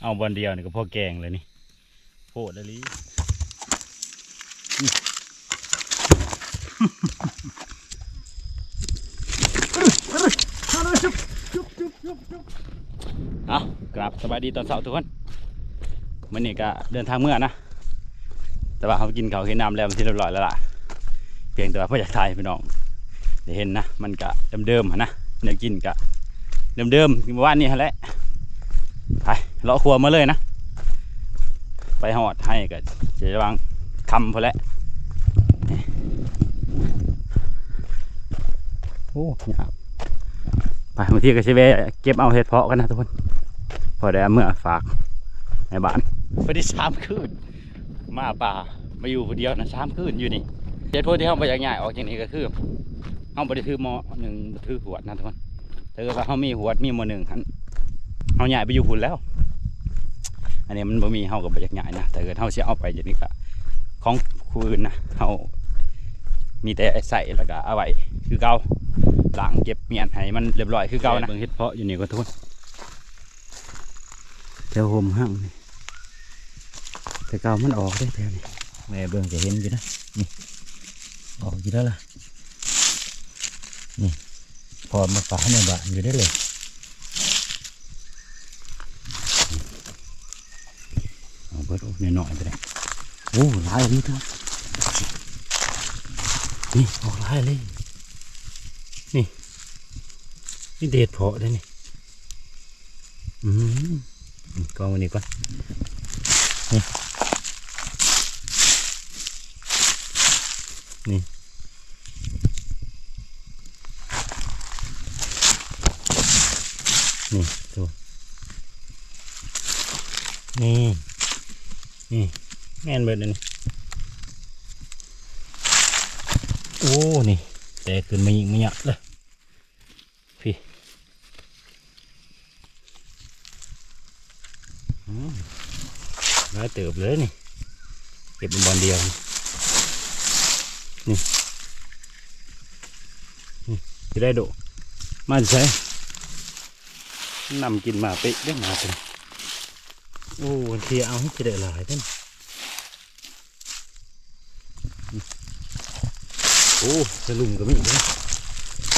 เอาบอลเดียวนี่ก็พอแกงเลยนี่โพดอะไรเอากลับสบายดีตอนเช้าทุกคนมื่อนี้ก็เดินทางเมื่อนะ แต่ว่าเขากินเขาวกินน้ำแล้วมันที่เรียบร้อยแล้วล่ะ เพียงแต่ว่าพ่ออยากถ่ายให้พี่น้องได้เห็นนะ มันกะเดิมๆหั้นนะเนื้อกินกะเดิมๆเมื่อวานนี้หั่นแหละไป เลาะครัวมาเลยนะ ไปหอดให้ก็จะวางคำพอแล้วโอ้ยากไปบางทีก็ใช้เวเก็บเอาเห็ดเพาะกันนะทุกคน พอได้เอาเมื่อฝากในบ้านพอดีสามคืนมาป่ามาอยู่คนเดียวนะสามคืนอยู่นี่เหตุผลที่เขาไปอย่างง่ายออกจากนี้ก็คือเขาบริถือหมอหนึ่งถือหวดนะทุกคนถ้าเกิดว่าเขามีหวดมีหมอหนึ่งหันเขาใหญ่ไปอยู่หุ่นแล้ว อันนี้มันบ่มีเขาก็ไปอย่างง่ายนะแต่เกิดเขาเสียเอาไปอย่างนี้ก็ของคืนนะเขามีแต่ใส่แล้วก็เอาไว้คือเก่าล้างเก็บเมียนให้มันเรียบร้อยคือเก่านะเบิ่งเฮ็ดเพาะอยู่นี่ก็ทุกคนแถวโฮมห้างนี่แต่เก่ามันออกได้แถวนี้แม่เบิ่งจะเห็นอยู่นะนี่ออกอยู่แล้วล่ะนี่พอมาฝาในบ้านอยู่ได้เลย เบิดออกหน่อยไปเลยโอ้หลายอันนี้ครับนี่ออกหลายเลยนี่นี่เด็ดเพาะเลยนี่อืมกองวันนี้ก่อนนี่นี่นี่ดูนี่นี่ แม่นเบิดเลยนี่โอ้นี่แต่ขึ้นมายิงมาหยักเลยพี่อืมน้อยเติบเลยนี่ เก็บเป็นบอลเดียว นี่นี่จะได้โดมาใช้นำกินมาไปะได้มาเป็นโอ้วันทีเอาให้จะได้หลายท่าน อ้สลุมก็มีอีกนะ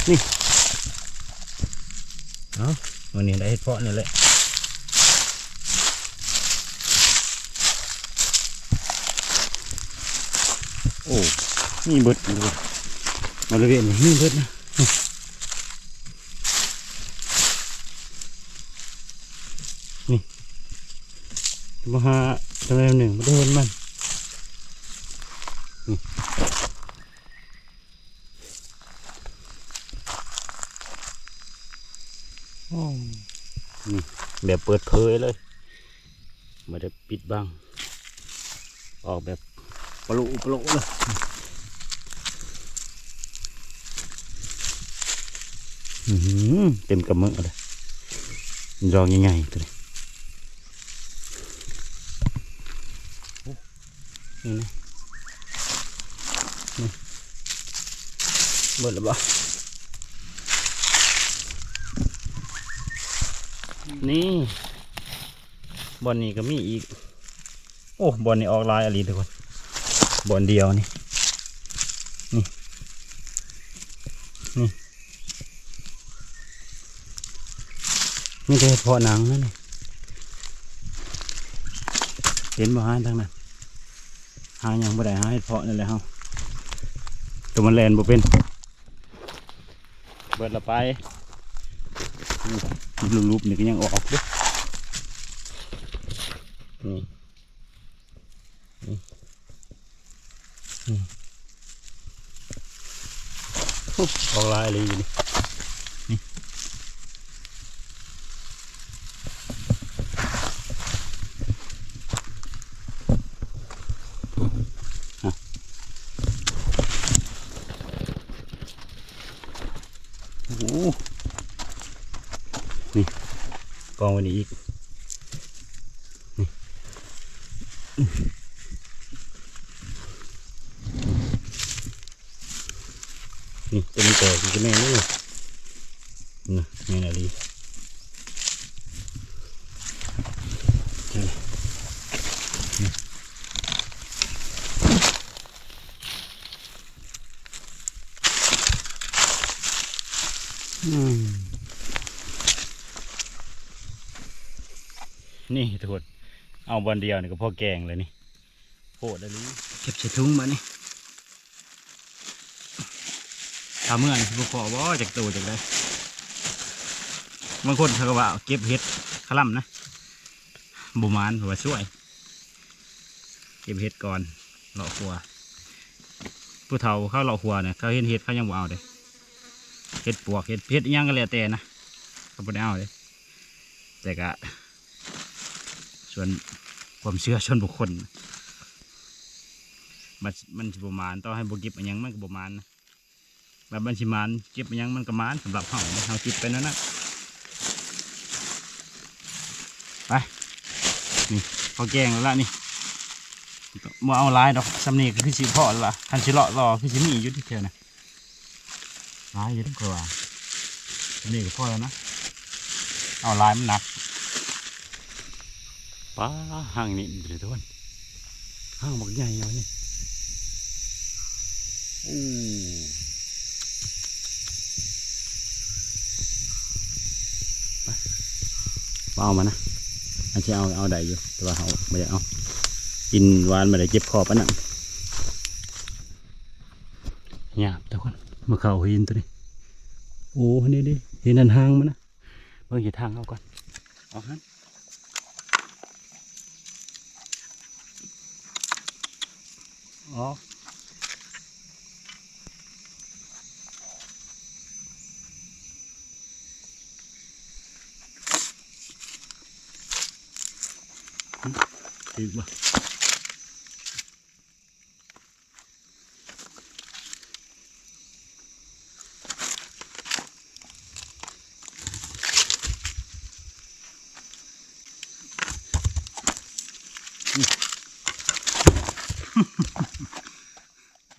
นี่เอาวันนี้ได้เห็ดเพาะนี่แหละโอ้มีเบิดอยู่บริเวณนี้มีเบิดนะนี่มาหาอะไรหนึ่งมาได้เห็นมันนี่ แบบเปิดเผยเลยไม่ได้ปิดบัง ออกแบบปลุปลุเลยอื้อหือเต็มกระมือเลยรองยังไงตัวนี้โอ้นี่นะนี่เบิดแล้วบ่ นี่บอลนี้ก็มีอีก โอ้บอลนี้ออกลายอะไรทุกคนบอลเดียวนี่นี่นี่นี่เพาะหนังนั่นนี่เห็นบ่หาทางนั้นหายังบ่ได้หาเห็ดเพาะนั่นแหละเฮาตัวมันแลนบ่เป็น เบิดละไป ลูบๆนี่ก็ยังออกเด้วยนี่ออกลายเลยอยู่นี่อะโอ้โหนี่ก องไว้นี่อีกนี่นี่ตัวมันแตกอีกแม่นี่นะแม่นาลี อืม นี่ทุกคนเอาบอลเดียวนี่ก็พอแกงเลยนี่โหดเลยเก็บใส่ถุงมานี่ทำเมื่อนบุขอว่จากตัวจากได้บางคนเขาก็ว่าเก็บเห็ดขลั่มนะบุมานหัวาช่วย เก็บเห็ดก่อนเลาะครัวผู้เฒ่าเขาเลาะครัวเนี่ยเขาเห็นเห็ดเขายังบ่เอาเลยเห็ดปวกเห็ดเห็ดยังก็แล้วแต่นะเขาบ่ได้เอาเลยแต่ก็ ส่วนความเชื่อชนบุคคลมันมันสิบมานต่องให้บุเก็บอิหยังมันก็บมานนะแบบมันสิมานเก็บอิหยังมันก็มานสำหรับเขาเขาเก็บไปนั่นนะไปนี่พอแกงแล้วละนี่บ่เอาลายดอกสำเนีก็คือสิพอแล้วล่ะคันสิเลาะรอคือสิมีอยู่ที่เท่านะลายยู่ทั้งกว่าสำนีก็พอแล้วนะเอาลายมันหนัก ป้าห่างนี่เดี๋ยวทุกคนห่างบักใหญ่เลยนี่โอ้ปบ่เอามานะอันที่เอาเอาได้อยู่ แต่ว่าเอาไม่ได้เอากินหวานไมาได้เจ็บคอปะนั่นหยาบทุกคนมาเข้าหินตัวนี้โอ้นี่ดิเห็นนันหางมันนะเบิ่งเห็นทางเอาก่อนเอาฮัน อ๋อถือบ่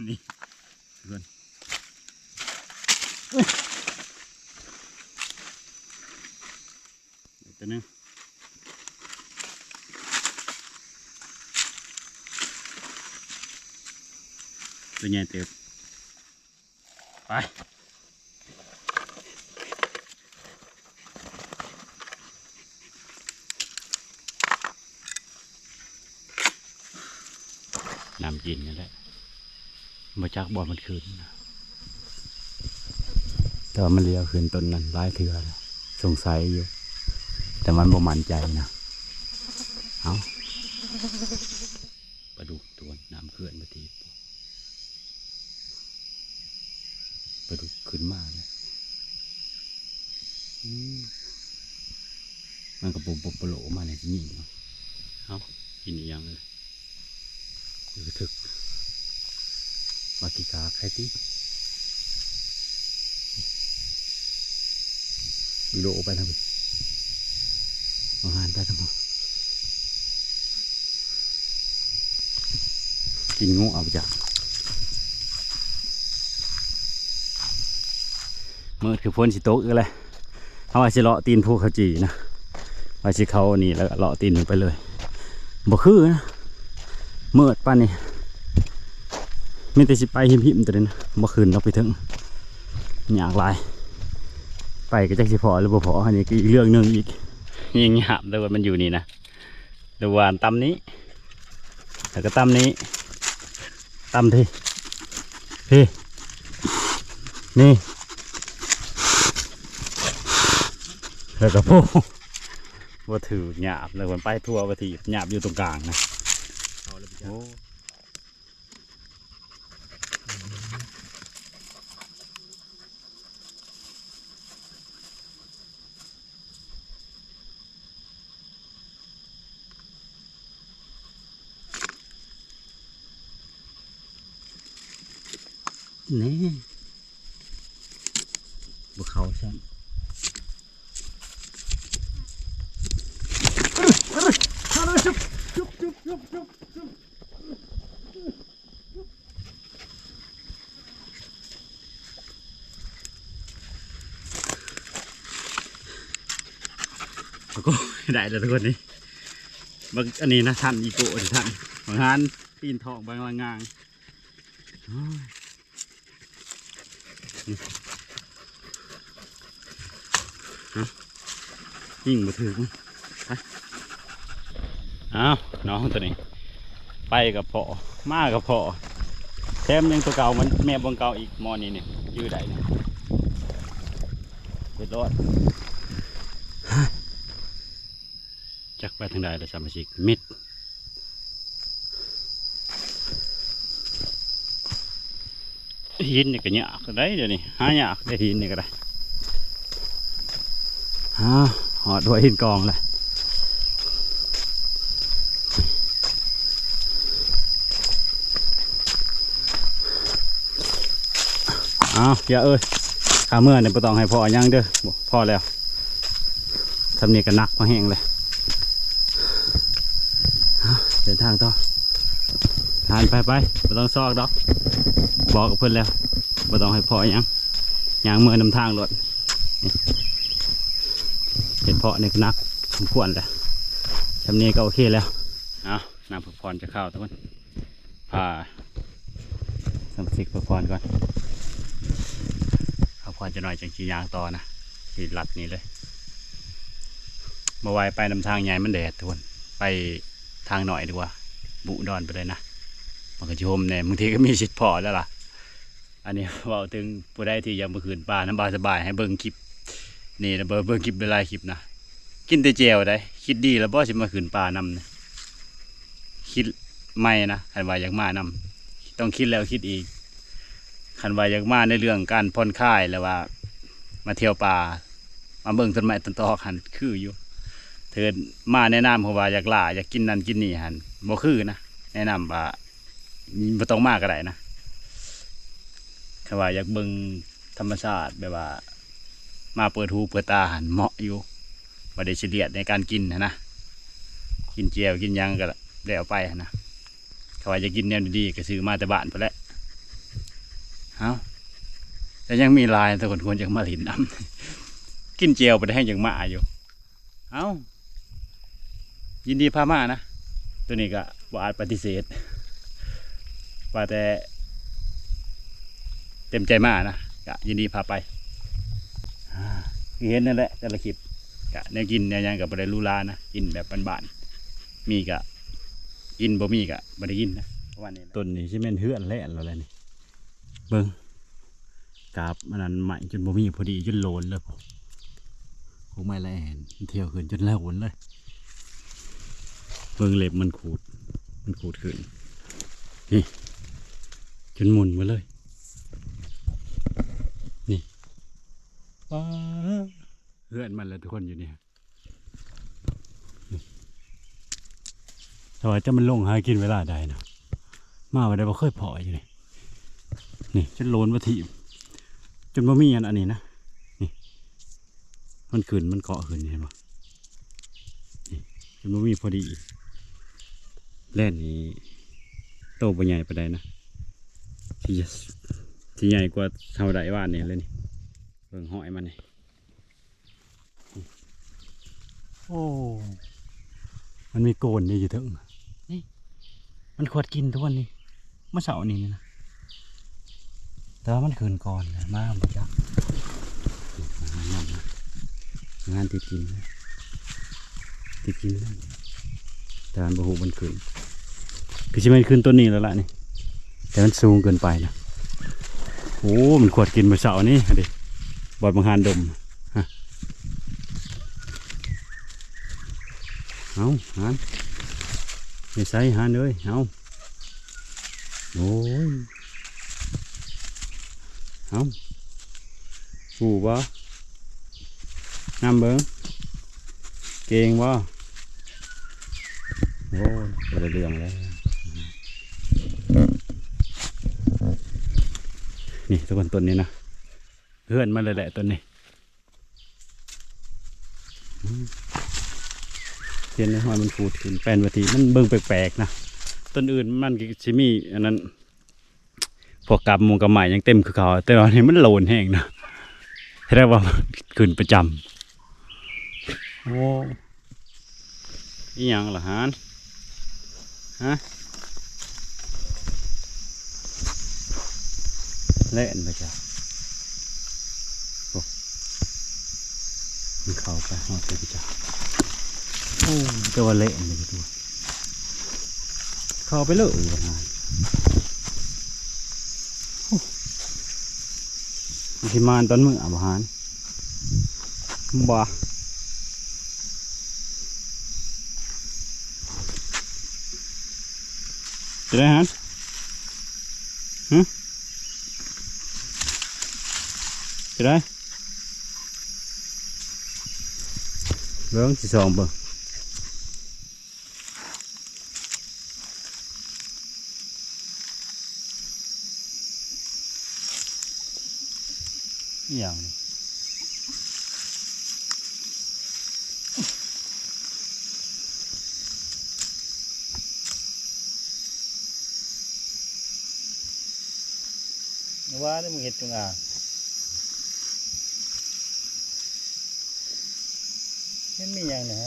นี่เพื่อนเดี๋ยวตัวหนึง ตัวใหญ่เติบไปนำกินกันแหละมาจากบ่อมันคืนนะแต่ว่ามันเลี้ยวคืนต้นนั้นหลายเถื่อแล้วสงสัยอยู่ แต่มันบ่มั่นใจนะ เอาปลาดุกตัวน้ำเขื่อนมาทีปลาดุกขึ้นมาเลยอืม มันก็ปุบปุบปะโหลมาในที่นี่เนาะเอากินอีกอย่างเลยคือถึกมากี่กาใครตีวิโลไปทำไมอาหารไปทำไมกินงูเอาไปจ้ะเมื่อคือพ้นสิโต๊ะก็เลยเอาไว้สิเลาะตีนภูเขาจีนะ ไว้สิเขานี่แล้วก็เลาะตีนไปเลยบ่คือนะเมื่อป้านนี่มีแต่สิไปหิมหิมตัวนี้นะบ่คืนเราไปถึงอยากลาย ไปก็จักสิพอหรือบ่พออันนี้ก็อีกเรื่องหนึ่งอีกยังหยาบแต่ว่ามันอยู่นี่นะระหว่างตำนี้ แล้วก็ตำนี้ตำที่พี่นี่แล้วก็พ วกว่าถือหยาบแล้วมันไปทั่วว่าที่หยาบอยู่ตรงกลางนะโอ้นี่บุเขาใช่แล้ว ก็ได้แล้วทุกคนนี่บางอันนี้นะท่านอีโก้ท่านบางงานปีนทองบางละงางโอ้ยยิ่งมาถึง อ้าวน้องตัวนี้ ไปกับพ่อมากับพ่อแถมยังตัวเก่ามันแม่บังเก่าอีกมอนี้เนี่ยยืดได้เนี่ยเดือดร้อนจักไปทางใดแล้วสมาชิกมิดหินนี่ก็ยากได้เดี๋ยวนี้หายากได้หินนี่ก็ได้ฮะหอดด้วยหินกองเลย อ้าวอย่าเอ้ยข้าเมื่อเนี่ยไม่ต้องให้พ่อยังเด้อพ่อแล้วทำนี่ก็หนักมาแห้งเลยเดินทางต่อทานไปไปไม่ต้องซอกดอก บอกกับเพื่อนแล้วไม่ต้องให้พ่อยังยังเมื่อนำทางรถเห็นพ่อเนี่ยก็หนักสมควรแหละทำนี้ก็โอเคแล้วเอาน้ำผักพรจะเข้าทุกคนพาสัมาชิกผักพรก่อน เอาพรจะหน่อยจังชียางต่อนะที่ลัดนี้เลยมาไว้ไปนำทางใหญ่มันแดดทุกคนไปทางหน่อยดีกว่า บุดอนไปเลยนะมันก็ชมเนี่ยบางทีก็มีสิทธิ์พอแล้วล่ะ อันนี้เว่าถึงผู้ใดที่ยังมาคืนป่าน้ำบาสบายให้เบิ่งคลิป นี่นะเบิ่งเบิ่งคลิปหลาคลิปนะกินแต่เจวได้ คิดดีแล้วบ่สิมาคืนป่านำนะคิดไม่นะคันว่าอยากมานำต้องคิดแล้วคิดอีก คันว่าอยากมาในเรื่องการผ่อนคลายแล้วว่า มาเที่ยวป่ามาเบิ่งต้นไม้ต้นตอหันคืออยู่เถิดมาแนะนำเพราะว่าอยากล่าอยากกินนั่นกินนี่หันบ่คือนะแนะนำว่าบ่ต้องมากก็ได้นะคันว่าอยากเบิ่งธรรมชาติแบบว่า มาเปิดหูเปิดตาหันเหมาะอยู่บ่ได้เฉลียดในการกินนะนะกินเจียวกินยังก็ได้เอาไปนะคันว่าจะกินแนวดีๆก็ซื้อมาแต่บ้านพุ่นแหละ เอาแต่ยังมีลายแต่คนควรจะมาหลินน้ำกินเจียวไปได้ให้ยังมาอยู่ เอายินดีพามานะ ตัวนี้ก็บอาจปฏิเสธว่าแต่ เต็มใจมานะก็ยินดีพาไปอ่เห็นนั่นแหละแต่ละคลิปกะแนวกินแนวยังกับบได้หรูหรานะกินแบบบ้านๆมีกะกินบ่มีกะบ่ได้กินนะประมาณนี้ต้นนี้ใช่ไหมนเฮือนแล่นแล้วแหละนี่ เบิ้งกราบมันนั้นใหม่จนบ่มีพอดีจนโลนเลยผมคงไม่แลเห็นมันเที่ยวขึ้นจนแล้วนเลย เบิ้งเล็บมันขูด มันขูดขึ้น นี่ จนหมุนมาเลย นี่ว้าเพื่อนมันแล้วทุกคนอยู่เนี่ยนี่แต่ว่าจะมันลงหากินเวลาใดนะมาไว้ได้บ่เคยพออยู่นี่ นี่จนโลนมาทีจนบ่มีอันอันนี้นะนี่มันขึ้นมันเกาะขึ้นเห็นปะนี่จนบ่มีพอดีแล่นนี้โตบ่ใหญ่ปานใดนะที่จะที่ใหญ่กว่าเท่าใดว่านนี่เลยนี่เบิ่งหอยมันนี่โอ้มันมีโกนนี่อยู่ถึงนี่มันขวดกินทุกวันนี้เมื่อเสาร์นี้นี่นะ แต่ว่ามันคืนก่อนนะมาบ่จักงานงานติดกินนะติดกินนะแต่มันบ่ฮู้มันคืนคือสิแม่นคืนต้นนี้แล้วล่ะนี่ แต่มันสูงเกินไปนะโอ้มันขวดกินมื่อเช้านี้ดิบอดบังหานดมเอาหานไม่ใส่หานเลยเอาโอ้ย เอาหูบ่น้ำเบิ้งเก่งบ่โอ้ยบ่ได้เรื่องแล้วนี่ทุกคนต้นนี้นะเพื่อนมาเลยแหละต้นนี้เทียนในห้อยมันขูดขึ้นแปลนวัทีมันเบิ่งแปลกๆนะต้นอื่นมันก็สิมีอันนั้น พวกกับมูกับใหม่ยังเต็มคือเขาแต่ตอนนี้มันโลนแห้งนะเรียกว่าขึ้นประจำโอ้ยยังล่ะฮานฮะเล่นไปจ้ะโอ้มันเขาเข้าไปหอดไปจ้าโอ้ตัวาเละเลยตัวเข้าไปเลยวันนั้นโอ้ มันสิมานตอนมืออะบ่ฮานบ่จะได้ฮะฮะจะได้เบิ้งสิสองเบิ้ง อย่างนี้ว่าได้มึงเห็ดจุงอ่างมันมีอย่างนะ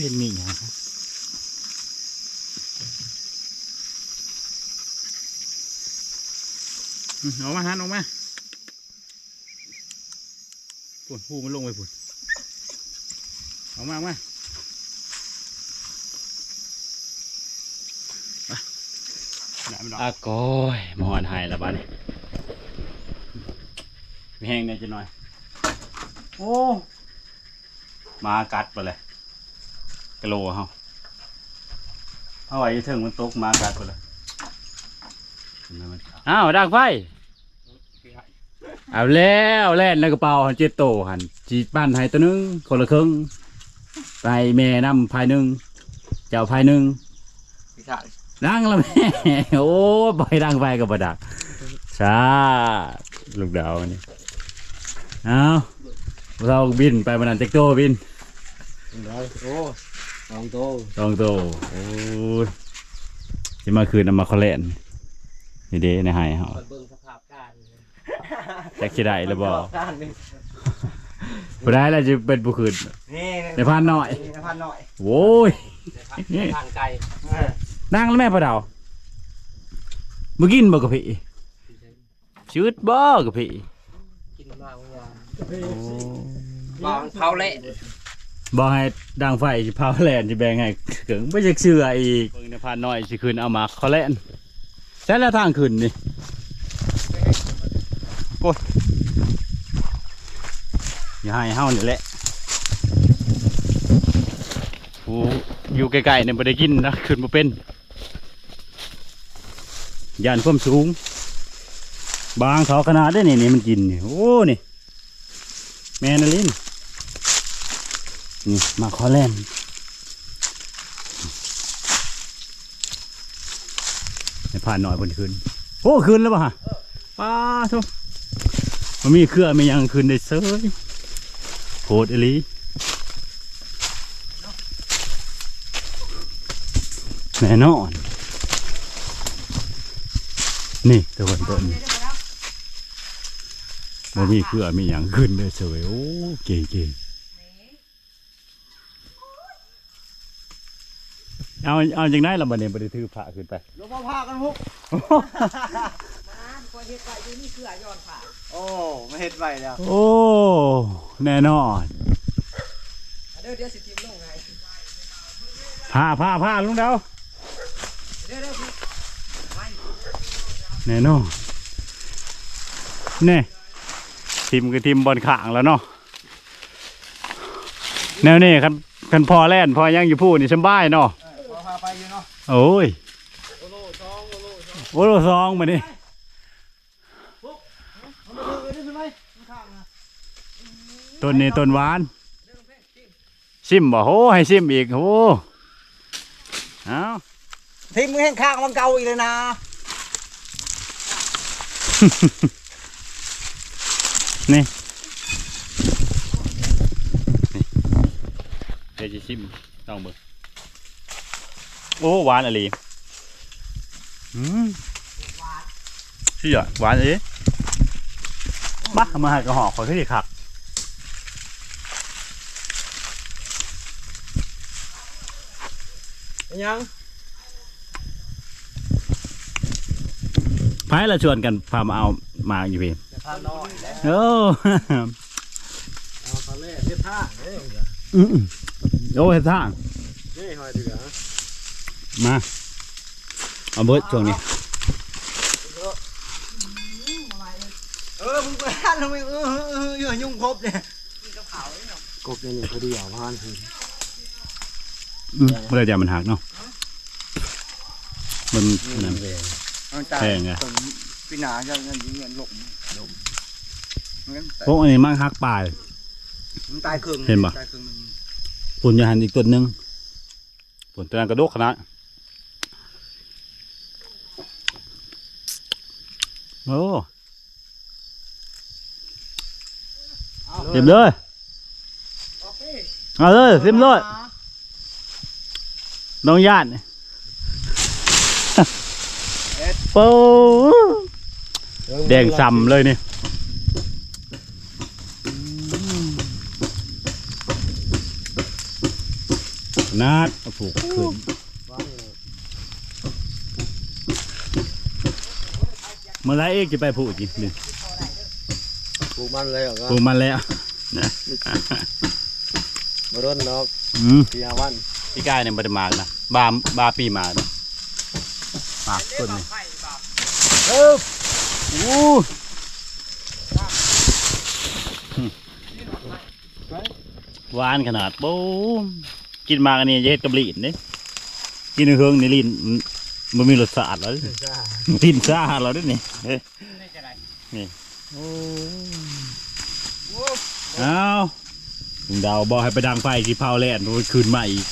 เห็นมีอย่างครับอืมออกมาหันออกมาปุ่นหูมันลงไปปุ่นเอามาเอามาอากอยหมอนหายแล้วบ้านนี้มีแห้งเนี่ยจะหน่อย โอ้ มากัดไปเลย กะโหลเฮาเอาไว้ถึงมันตกมากัดไปเลยอ้าวดังไฟเอาแล้วแล่นในกระเป๋าหันเจ็ดโตหันจีดปั้นให้ตัวหนึงคนละครึ่งไปแม่น้ำภายหนึ่งเจ้าภายหนึ่งพี่ชายนั่งละแม่โอ้ปล่อยดังไปกับประดักชาลูกดาวนี่เอาเราบินไปมันนันเจ็กโตบินได้โอ้ สองโตสองโตโอ้ยจะมาคืนเอามาคอลเลนนี่เด้ในหายเขาเบิ่งสภาพการจะคิดได้หรือบ่การนี่ผู้ได้แล้วจะเป็นผู้คืนนี่ในพันหน่อยนี่พันหน่อยโว้ยทางไกลนั่งแล้วแม่พอดาวมึงกินบ่กับพี่ชืดบ่กับพี่กินมากว่าบางเผาเละ บ่ให้ดังไฟสิเผาแลนสิแบ่งให้เกิงบ่จักเชื่ออีกเบิ่งในพานน้อยสิขึ้นเอามาเขาแล่นใช่แล้วทางขึ้นนี่โอ้ยอย่าให้เฮานี่แหละผู้อยู่ใกล้ๆเนี่ยบ่ได้กินนะขึ้นบ่เป็นย่านความสูง บางเขาขนาดได้นี่นี่มันกินนี่โอ้นี่แมนนะลิน นี่มาขอแล่นให้ผ่านหน่อยบนคืนโอ้คืนแล้วป่ะฮะป้าทุกมันมีเครือมียังคืนได้เซยโหดอลีแน่นอน นี่ตัวคนต้นมันมีเครือมีอย่างขึ้นได้เสยโอ้เก่ง เอาเอาจากไหนเราบันเนบันถือผ้าขึ้นไปลงมาพากันพุกก็เฮ็ดไว้อยู่นี่คือย้อนผ่าโอ้มาเฮ็ดไว้แล้วโอ้แน่นอนเดี๋ยวเดี๋ยวสิทิมลงไงผ้าผ้าผ้าลุงเดาเดี๋ยวเดี๋ยวพี่แน่นอนนี่ทีมคือทีมบอลขางแล้วเนาะแนวนี้คันคันพอแล่นพอยังอยู่พูดนี่สำบายเนาะพอพาไปอยู่เนาะโอ้ยโอโลสองโอโลสองโอ้โหซองมาดิมันมาดูนี่ใช่ไหมข้างนะต้นนี้ต้นหวาน ซิมบ่โหให้ซิมอีกโหเอาทีมมึงแห้งข้างมันเก่าอีกเลยนะนี่นี่เดี๋ยวจะซิมต้องเบิ่ง โอ้หวานอะไรอืมเชี่ยหวานเอ๊ะบ้ามาหากระหอกขอขึ้นอีกครับยังพายเราชวนกันพามาเอามาอยู่พี่จะพาน้อยแล้วโอ้เอาเขาเล่เทียบท่าเอ้ยอื้อโอ้เห็นทางนี่หอยเดือ มาเอาเบิร์ดช่วงนี้เออมึงไปหันทำไมเออเออเออเยอะยุ่งครบเนี่ยกบเขาเลยเขาที่ยพอดีเอาพานทีอืมเมื่อไรจะมันหักเนาะมันนั่นแพงไงปีนาจะเงินเงินหลงหลงงั้นพวกอันนี้มั่งหักปลายมันตายครึ่งเห็นปะตายครึ่งหนึ่งปุ่นยาหันอีกตัวหนึงปุ่นตัวนั้นกระโดกขนาด โอ้เต็มเลยโอเคเอาเลยเต็มเลยน้องญาติโป้แดงซ้ำเลยนี่นาดเอาผูกขึ้น เมื่อไรเอกจะไปผูกอีกนี่ปลูกมันเลยเหรอก็ผูกมันแล้วมาร่นนอกอืมปีอาวันพี่กายเนี่ยบไดมากนะบาบาปีมานะมากต้นนี่ไฟบาปเอออู้หวานขนาดโบ้มกินมากอันนี้จะเฮ็ดกับลีนเด้กินเฮืองนี่ลีน มันมันมีรสชาติแล้วเด้ลีนซ่าแล้วเด้นี่เอ้ยนี่จะไรเอาลุงดาวบอกให้ไปดังไฟกี่เผาแล่นโอ้ยคืนมาอีก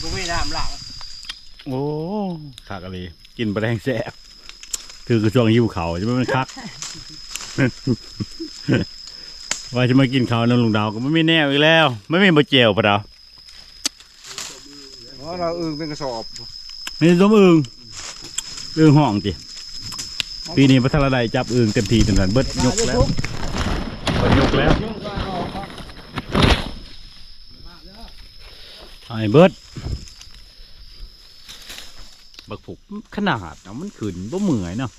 กูไม่น้ำหลังโอ้ขากอะไรกินปลาแดงแซ่บคือกระช่วงหิวเขาจะไม่เป็นคักว่าจะมากินเขาวน้ำลุงดาวก็ไม่มีแน่อีกแล้ว ไม่มีบะเจียวปะเราเพราเราอึงเป็นกระสอบไม่สมอึงอึงห้องจิปีนี้พัทรใดจับอึงเต็มทีเต็มทันเบิดยกแล้วเบิดยกแล้วไอ้เบิดบักผูกขนาดเนาะมันขืนบ่เหมื่อยเนาะ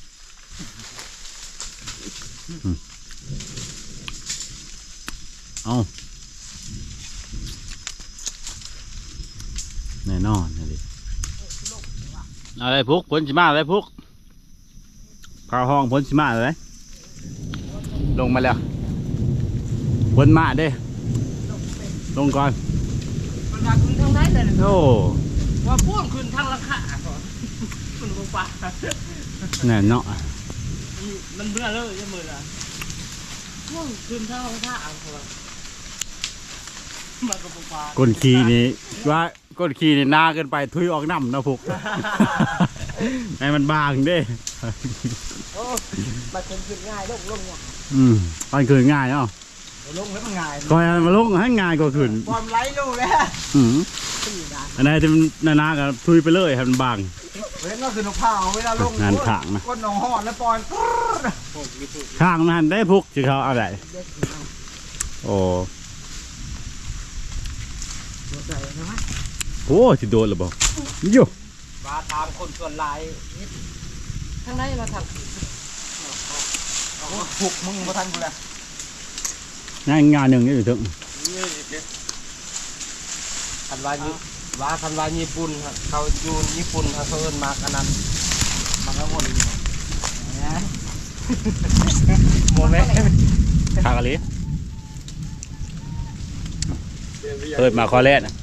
เอา แน่นอนนะดิอะไรพุกผลสิมาอะไรพุกพาห้องผลสิมาอะไรลงมาแล้วผลมาเด้ลงก่อนมันพาคุณทางไหนแต่โอ้ว่าพ่วงคุณทางราคาก่อนคุณบอกว่าแน่เนาะมันเบื่อเลยยังมือละพ่วงคุณทางราคาก่อนมันก็บอกว่าก้นขี้นี่ว่า ก้นขี้นี่หนาเกินไปทุยออกน้ำนะพุกให้มันบางเด้โอ้มันเป็นขึ้นง่ายลงลงเนี่ยอืมตอนคืนง่ายเนาะลงแล้วมันง่ายคอยมาลงให้ง่ายกว่าคืนความไร้ลูกแล้วอืมสี่ดานอันไหนที่มันหนาๆก็ทุยไปเลยให้มันบางเว้นก็คือนกเผาเวลาลงงานขางนะก้นหนองหอดแล้วปล่อยปุ๊บข้างมันได้พุกจะเขาเอาไหนโอ้ โหสิโดนหรือเปล่าโย่มาตามคนส่วนลายทางไหนเราทผูกมึงมาทันกูแล้วงานงานหนึ่งนี่อยู่ถึงคันวาญี่ว่าคันวาญี่ปุ่นครับเขาอยู่ญี่ปุ่นเขาเอินมากอันนั้นมันก็วนโมเมนต์ข้างอะไรเปิดมาคอแรกนะเพ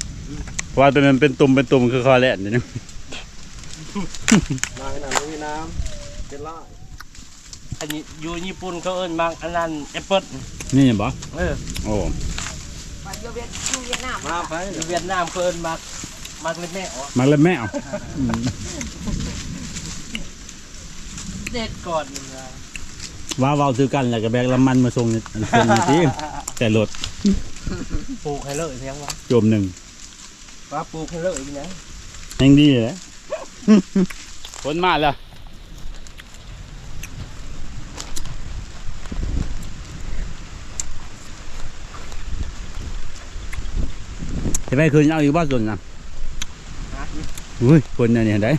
ราะ ว่าตัวนั้นเป็นตุ่มเป็นตุ่มคือคอแรกนี่นะมาขนาดไม่มีน้ำเป็นล่าอันนี้อยู่ญี่ปุ่นเขาเอิ้นมากอันนั้นแอปเปิ้ลนี่บ่เออโอ้ำไปเวียดอยู่เวียดนามมาไปอยู่เวียดนามเขาเอิ้นมากมากเล็กแม่อ๋อมาแล้วแม่เอาอืมเด็ดก่อนนี่นะว่าเว้าซื้อกันแล้วก็แบกลำมันมาส่งนี่ส่งนี่สิแต่รถปลูกให้เลยเพียงวะโจมหนึ่ง ปลาปูเขเลิกอีกนะยังดีเลยฝนมาแล้วจะไปคืนเอาอยู่บ้านส่วนนะอุ้ยคนเนี่ยเนี่ได้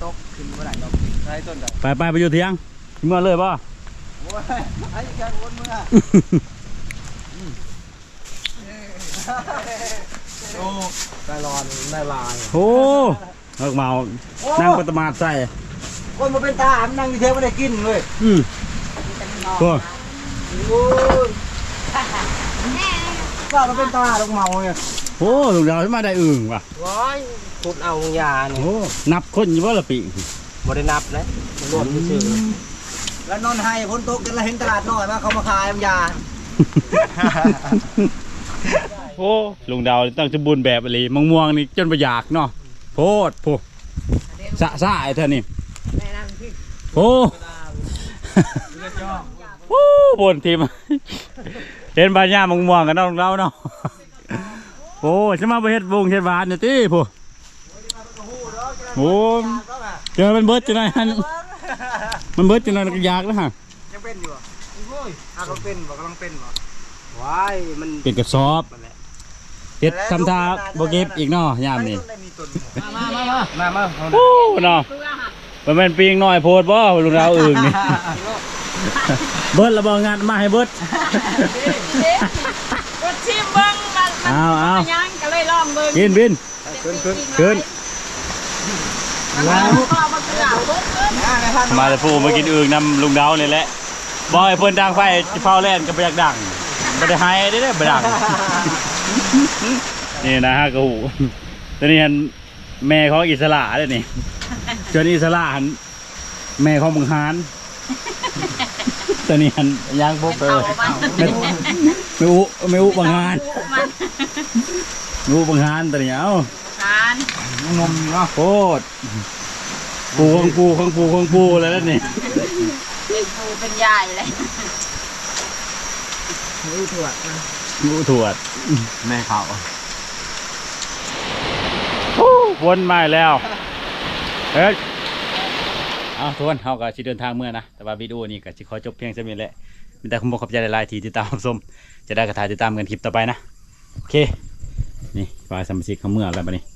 ไปไปไปอยู่เที่ยงเมื่อเลยป่ะไอ้กวนเมื่อ โอ้ใจร้อนได้ลายโอ้เลิกเมา นั่งปตมาดใส่ คนมาเป็นตาอันนั่งอยู่เทปไม่ได้กินเลยอืมโอ้โอ้ยก็มาเป็นตาลงเมาเนี่ยโหลุงดาวที่มาได้อึ่งว่ะว้ายขุดเอายาเนี่ยโอ้นับคนอยู่ว่าละปีบรินับนะรวมชื่อแล้วนอนให้พ้นตกกันแล้วเห็นตลาดน้อยมาเขามาขายยา โอ้ลุงดาวต้องจะบุญแบบอะไรมะม่วงนี่จนประหยากเนาะโพดโพสะสะไอ้เธอนี่โอ้โอ้บนทีมเห็นบาญามะม่วงกันเนาะลุงดาวเนาะโอ้จะมาไปเฮ็ดวงเฮ็ดหวานเนี่ยติผู้โอ้เจอมันเบิดจังไงฮันมันเบิดจังไงก็อยากแล้วฮะยังเป็นอยู่อะโอ้ยอะเขาเป็นบอกกำลังเป็นบอกว้ายมันเป็นกระสอบ เฮ็ดทำทาบ่เก็บอีกเนาะยามนี้ได้มีต้นมามามามามาเอาโอ้เนาะมันเป็นปีงน้อยโพดบ่ลุงดาวอื่นนี่เบิดระเบงานมาให้เบิดก็ชิมเบิ้งมันมันเอาเอายังก็เลยลองเบิ้งกินบินขึ้นขึ้นขึ้นแล้วก็เอามาเกลือเบิ้งเบิ้งอ่าในท่านมาแต่ผู้มากินอึ่งนำลุงดาวนี่แหละบ่ให้เพิ่นดังไฟจะเฝ้าแล่นก็บ่อยากดังบ่ได้ให้ได้เด้อบ่ดัง นี่นะฮะกระหูตัวนี้หันแม่ของอิสระเด้อนี่จนอิสระหันแม่ของบังฮานตัวนี้หันยางบ่เปิดเอามันไม่ไม่อุไม่อุบังฮานมันไม่อุบังฮานตัวนี้เอ้าทานงมเนาะโคตรปูของปูของปูของปูแล้วนั่นนี่เป็นปูเป็นใหญ่เลยรู้ถั่ว งูถวดแม่เขาวนมาอีกแล้วเฮ้ยเอาทุกคนเขาก็สิเดินทางเมื่อนะ แต่ว่าวิดีโอนี้ก็สิขอจบเพียงเท่านี้แหละมีแต่คุณบอกขอบใจหลายๆที่ติดตามรับชมจะได้กระถ่ายติดตามกันคลิปต่อไปนะ โอเค นี่ฝ่ายสมาชิกเขาเมื่อแล้วบัดนี้